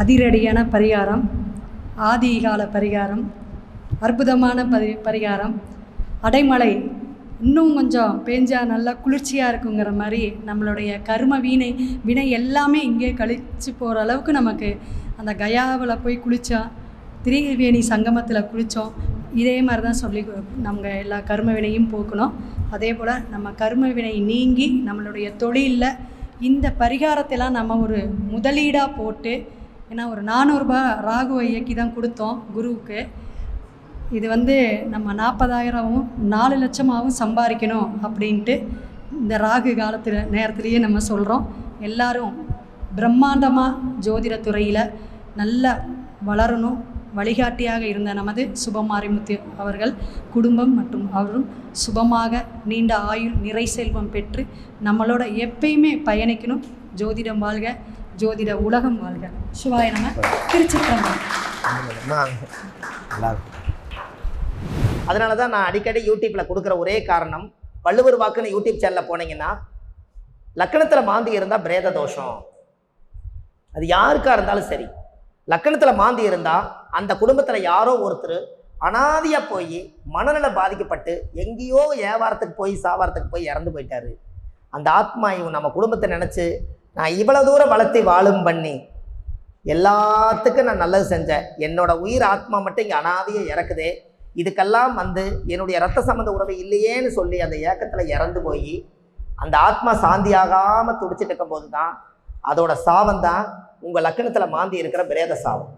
அதிரடியான பரிகாரம் ஆதிகால பரிகாரம் அற்புதமான பரி பரிகாரம். அடைமலை இன்னும் கொஞ்சம் பேஞ்சால் நல்லா குளிர்ச்சியாக இருக்குங்கிற மாதிரி நம்மளுடைய கர்ம வீணை வினை எல்லாமே இங்கே கழிச்சு போகிற அளவுக்கு நமக்கு அந்த கயாவில் போய் குளித்தோம் திரிவேணி சங்கமத்தில் குளித்தோம் இதே மாதிரி தான் சொல்லி நம்ம எல்லா கர்ம வினையும் போக்கணும். அதே போல் நம்ம கர்ம வினை நீங்கி நம்மளுடைய தொழிலில் இந்த பரிகாரத்தெல்லாம் நம்ம ஒரு முதலீடாக போட்டு ஏன்னா ஒரு நானூறுரூபா ராகுவை இயக்கி தான் கொடுத்தோம் குருவுக்கு. இது வந்து நம்ம நாற்பதாயிரமும் நாலு லட்சமாகவும் சம்பாதிக்கணும் அப்படின்ட்டு இந்த ராகு காலத்தில் நேரத்துலேயே நம்ம சொல்கிறோம் எல்லாரும் பிரம்மாண்டமாக ஜோதிட துறையில் நல்லா வளரணும். வழிகாட்டியாக இருந்த நமது சுபமாரிமுத்து அவர்கள் குடும்பம் மற்றும் அவரும் சுபமாக நீண்ட ஆயுள் நிறை செல்வம் பெற்று நம்மளோட எப்பயுமே பயணிக்கணும். ஜோதிடம் வாழ்க. ஜோதிட உலகம் வாழ்க. சிவாய நம்ம திருச்சிற்றம்பலம். நல்லா அதனால தான் நான் அடிக்கடி யூடியூப்பில் கொடுக்குற ஒரே காரணம் வள்ளுவர் வாக்குன்னு யூடியூப் சேனலில் போனீங்கன்னா லக்கணத்தில் மாந்தி இருந்தால் பிரேத தோஷம். அது யாருக்காக இருந்தாலும் சரி. லக்கணத்தில் மாந்தி இருந்தால் அந்த குடும்பத்தில் யாரோ ஒருத்தர் அனாதியாக போய் மனநலம் பாதிக்கப்பட்டு எங்கேயோ வியாபாரத்துக்கு போய் சாவாரத்துக்கு போய் இறந்து போயிட்டாரு. அந்த ஆத்மா இவன் நம்ம குடும்பத்தை நினச்சி நான் இவ்வளோ தூரம் வளர்த்தி வாழும் பண்ணி. எல்லாத்துக்கும் நான் நல்லது செஞ்சேன். என்னோட உயிர் ஆத்மா மட்டும் இங்கே அனாதையை இறக்குதே. இதுக்கெல்லாம் வந்து என்னுடைய ரத்த சம்மந்த உறவு இல்லையேன்னு சொல்லி அந்த ஏக்கத்தில் இறந்து போய் அந்த ஆத்மா சாந்தியாகாமல் துடிச்சிட்டு இருக்கும்போது தான் அதோட சாபம் தான் உங்கள் லக்கணத்தில் மாந்தி இருக்கிற பிரேத சாபம்.